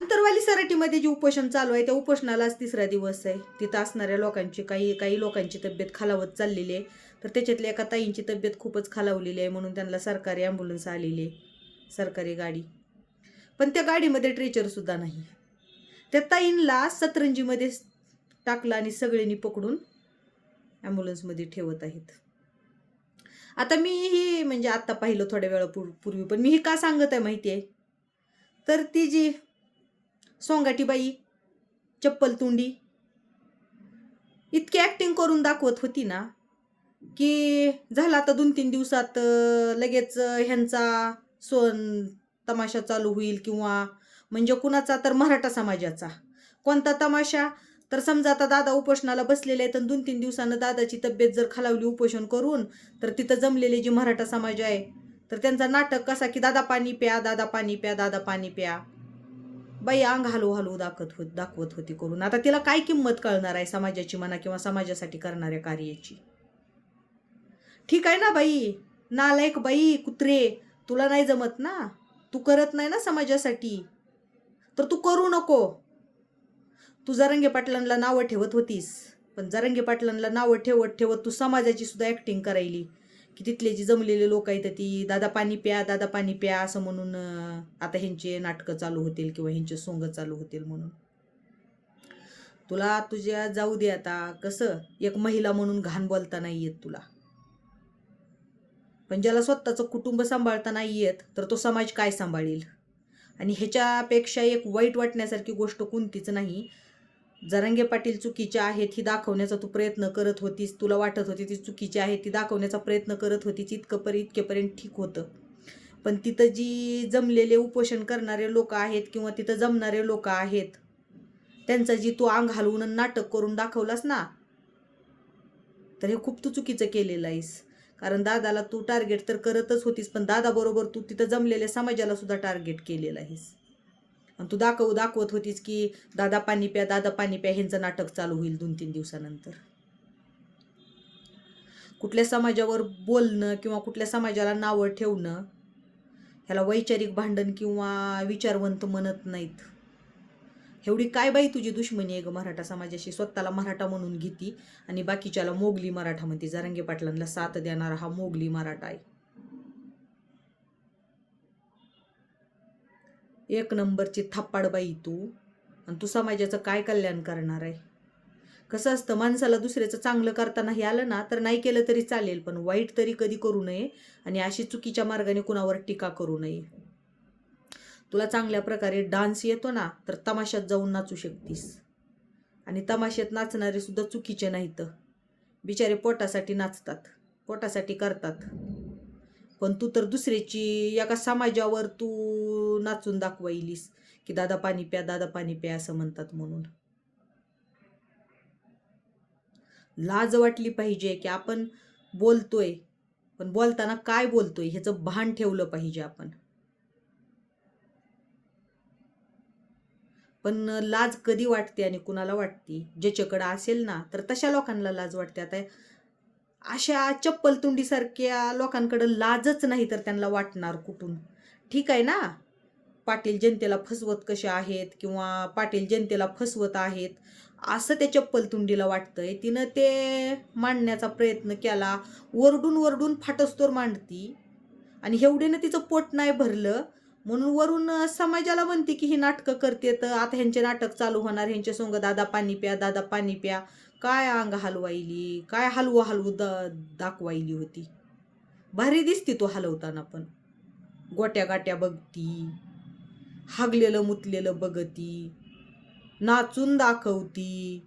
अंतरवाली सराटीमध्ये जे उपोषण चालू आहे त्या उपोषणाला आज तिसरा दिवस आहे. तिथं असणाऱ्या लोकांची काही काही लोकांची तब्येत खालावत चाललेली आहे. तर त्याच्यातल्या एका ताईंची तब्येत खूपच खालावलेली आहे म्हणून त्यांना सरकारी ॲम्ब्युलन्स आलेली आहे. सरकारी गाडी. पण त्या गाडीमध्ये ट्रेचरसुद्धा नाही. त्या ताईंला सतरंजीमध्ये टाकलं आणि सगळ्यांनी पकडून ॲम्ब्युलन्समध्ये ठेवत आहेत. आता मी ही म्हणजे आत्ता पाहिलं थोड्या वेळा पूर्वी पण मी ही का सांगत आहे माहिती आहे? तर ती जी सोंगाटीबाई चप्पल तुंडी इतकी ॲक्टिंग करून दाखवत होती ना की झाला आता दोन तीन दिवसात लगेच ह्यांचा सोन तमाशा चालू होईल किंवा म्हणजे कुणाचा तर मराठा समाजाचा. कोणता तमाशा? तर समजा आता दादा उपोषणाला बसलेले आहेत आणि दोन तीन दिवसानं दादाची तब्येत जर खालावली उपोषण करून तर तिथं जमलेले जे मराठा समाज आहे तर त्यांचा नाटक कसा की दादा पाणी प्या दादा पाणी प्या दादा पाणी प्या. बाई अंग हलू हलू दाखवत होत दाखवत होती करून. आता तिला काय किंमत कळणार आहे समाजाची म्हणा किंवा समाजासाठी करणाऱ्या कार्याची? ठीक आहे ना बाई? नालायक बाई कुत्रे तुला नाही जमत ना? तू करत नाही ना समाजासाठी. तर तू करू नको. तू जरंगे पाटलांना नावं ठेवत होतीस. पण जरंगे पाटलांना नावं ठेवत ठेवत तू समाजाची सुद्धा ॲक्टिंग करायली. की तिथले जी जमलेले लोक आहेत ती दादा पाणी प्या दादा पाणी प्या असं म्हणून आता ह्यांचे नाटकं चालू होतील किंवा ह्यांचे सोंग चालू होतील म्हणून. तुला तुझ्या जाऊ दे आता कसं? एक महिला म्हणून घाण बोलता नाही येत तुला. पण ज्याला स्वतःचं कुटुंब सांभाळता नाही येत तर तो समाज काय सांभाळेल? आणि ह्याच्यापेक्षा एक वाईट वाटण्यासारखी गोष्ट कोणतीच नाही जरांगे पाटील चुकीचे आहेत ही दाखवण्याचा तू प्रयत्न करत होतीस तुला वाटत होती ती चुकीची आहे ती दाखवण्याचा प्रयत्न करत होतीस इतकं इतकेपर्यंत ठीक होतं. पण तिथं जी जमलेले उपोषण करणारे लोक आहेत किंवा तिथं जमणारे लोक आहेत त्यांचा जी तू अंग हलवून नाटक करून दाखवलास ना तर हे खूप तू चुकीचं केलेलं आहेस. कारण दादाला तू टार्गेट तर करतच होतीस पण दादाबरोबर तू तिथं जमलेल्या समाजाला सुद्धा टार्गेट केलेलं आहेस. आणि तू दाखव दाखवत होतीस की दादा पाणी प्या दादा पाणी प्या ह्यांचं नाटक चालू होईल दोन तीन दिवसानंतर. कुठल्या समाजावर बोलणं किंवा कुठल्या समाजाला नावं ठेवणं ह्याला वैचारिक भांडण किंवा विचारवंत म्हणत नाहीत. एवढी काय बाई तुझी दुश्मनी आहे ग मराठा समाजाशी? स्वतःला मराठा म्हणून घेती आणि बाकीच्याला मोगली मराठा म्हणते. जारंगे पाटलांना साथ देणारा हा मोगली मराठा आहे. एक नंबरची थाप्पाडबाई तू. आणि तू समाजाचं काय कल्याण करणार आहे? कसं असतं माणसाला दुसऱ्याचं चांगलं करताना हे आलं ना तर नाही केलं तरी चालेल पण वाईट तरी कधी करू नये आणि अशी चुकीच्या मार्गाने कुणावर टीका करू नये. तुला चांगल्या प्रकारे डान्स येतो ना तर तमाशात जाऊन नाचू शकतीस. आणि तमाशात नाचणारे सुद्धा चुकीचे नाहीत. बिचारे पोटासाठी नाचतात पोटासाठी करतात. पण तू तर दुसऱ्याची एका समाजावर तू नाचून दाखवाईलीस की दादा पाणी प्या दादा पाणी प्या असं म्हणतात म्हणून. लाज वाटली पाहिजे की आपण बोलतोय पण बोलताना काय बोलतोय ह्याचं भान ठेवलं पाहिजे आपण. पण लाज कधी वाटते आणि कुणाला वाटते? ज्याच्याकडं असेल ना तर तशा लोकांना लाज वाटते. आता अशा चप्पल तुंडीसारख्या लोकांकडं लाजच नाही तर त्यांना वाटणार कुठून. ठीक आहे ना? पाटील जनतेला फसवत कसे आहेत किंवा पाटील जनतेला फसवत आहेत असं त्या चप्पल तुंडीला वाटतंय. तिनं ते मांडण्याचा प्रयत्न केला. वरडून वरडून फाटस्तोर मांडती. आणि एवढेनं तिचं पोट नाही भरलं. म्हणून वरून समाजाला म्हणते की ही नाटकं करते तर आता ह्यांचे नाटक चालू होणार. ह्यांच्या सोंग दादा पाणी प्या दादा पाणी प्या. काय अंग हलवायली? काय हलवू हलवू द दाखवायली होती. भारी दिसती तो हलवताना पण. गोट्या गाट्या बघती. हागलेलं मुतलेलं बघती नाचून दाखवती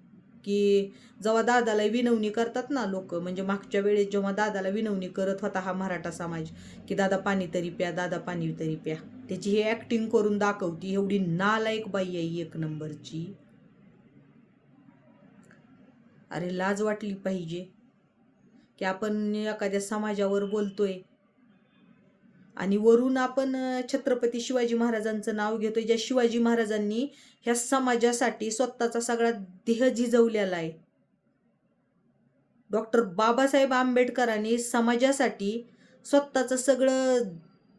की जेव्हा दादाला विनवणी करतात ना लोक म्हणजे मागच्या वेळेस जेव्हा दादाला विनवणी करत होता हा मराठा समाज की दादा पाणी तरी प्या दादा पाणी तरी प्या. त्याची ही ॲक्टिंग करून दाखवती एवढी नालायक बाई आहे एक नंबरची. अरे लाज वाटली पाहिजे की आपण एखाद्या समाजावर बोलतोय आणि वरून आपण छत्रपती शिवाजी महाराजांचं नाव घेतोय ज्या शिवाजी महाराजांनी ह्या समाजासाठी स्वतःचा सगळा देह झिजवलेला आहे. डॉक्टर बाबासाहेब आंबेडकरांनी समाजासाठी स्वतःचं सगळं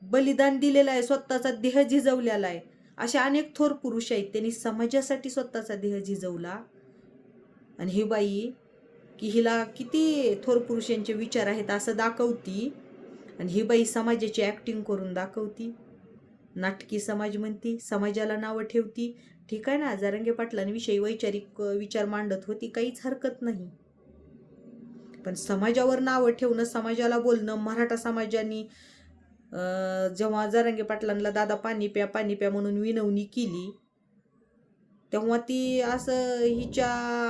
बलिदान दिलेलं आहे स्वतःचा देह झिजवलेला आहे. असे अनेक थोर पुरुष आहेत त्यांनी समाजासाठी स्वतःचा देह झिजवला. आणि ही बाई की हिला किती थोर पुरुषांचे विचार आहेत असं दाखवती. आणि ही बाई समाजाची ॲक्टिंग करून दाखवती. नाटकी समाज म्हणती समाजाला नावं ठेवती. ठीक आहे ना जारंगे पाटलांविषयी वैचारिक विचार मांडत होती काहीच हरकत नाही. पण समाजावर नावं ठेवणं समाजाला बोलणं मराठा समाजाने जेव्हा जारंगे पाटलांना दादा पाणी प्या पाणी प्या म्हणून विनवणी केली तेव्हा ती असं हिच्या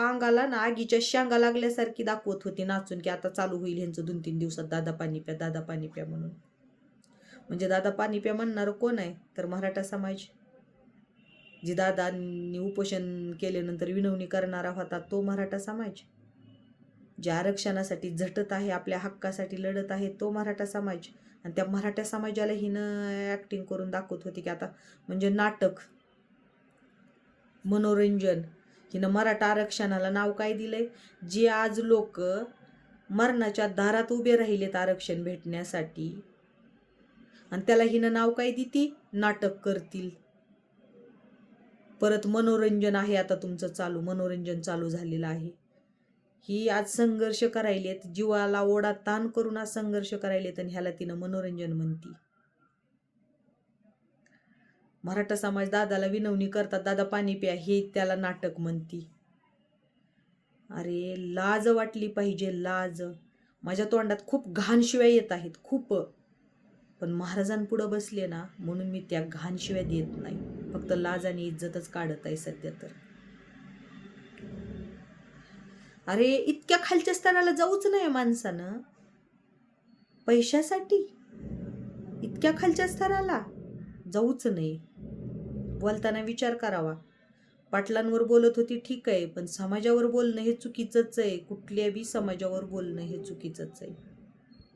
अंगाला ना आगीच्या शांगा लागल्यासारखी दाखवत होती नाचून की आता चालू होईल ह्यांचं दोन तीन दिवसात दादा पाणी प्या दादा पाणी प्या म्हणून. म्हणजे दादा पाणी प्या म्हणणारं कोण आहे? तर मराठा समाज. जी दादांनी उपोषण केल्यानंतर विनवणी करणारा होता तो मराठा समाज. जे आरक्षणासाठी झटत आहे आपल्या हक्कासाठी लढत आहे तो मराठा समाज. आणि त्या मराठा समाजाला हिनं ॲक्टिंग करून दाखवत होती की आता म्हणजे नाटक. मनोरंजन. हिनं मराठा आरक्षणाला नाव काय दिलंय? जे आज लोक मरणाच्या दारात उभे राहिलेत आरक्षण भेटण्यासाठी. आणि त्याला हिनं नाव काय देती? नाटक करतील. परत मनोरंजन आहे आता तुमचं चालू. मनोरंजन चालू झालेलं आहे. ही आज संघर्ष करायलेत. जीवाला ओढा ताण करून आज संघर्ष करायलेत आणि ह्याला तिनं मनोरंजन म्हणती. मराठा समाज दादाला विनवणी करतात दादा पाणी प्या हे त्याला नाटक म्हणती. अरे लाज वाटली पाहिजे लाज. माझ्या तोंडात खूप घाणशिवाय येत आहेत खूप. पण महाराजांपुढं बसले ना म्हणून मी त्या घाणशिवाय देत नाही. फक्त लाज आणि इज्जतच काढत आहे सध्या तर. अरे इतक्या खालच्या स्तराला जाऊच नाही माणसानं. पैशासाठी. इतक्या खालच्या स्तराला जाऊच नाही बोलताना विचार करावा. पाटलांवर बोलत होती ठीक आहे पण समाजावर बोलणं हे चुकीचंच आहे. कुठल्याही समाजावर बोलणं हे चुकीचंच आहे.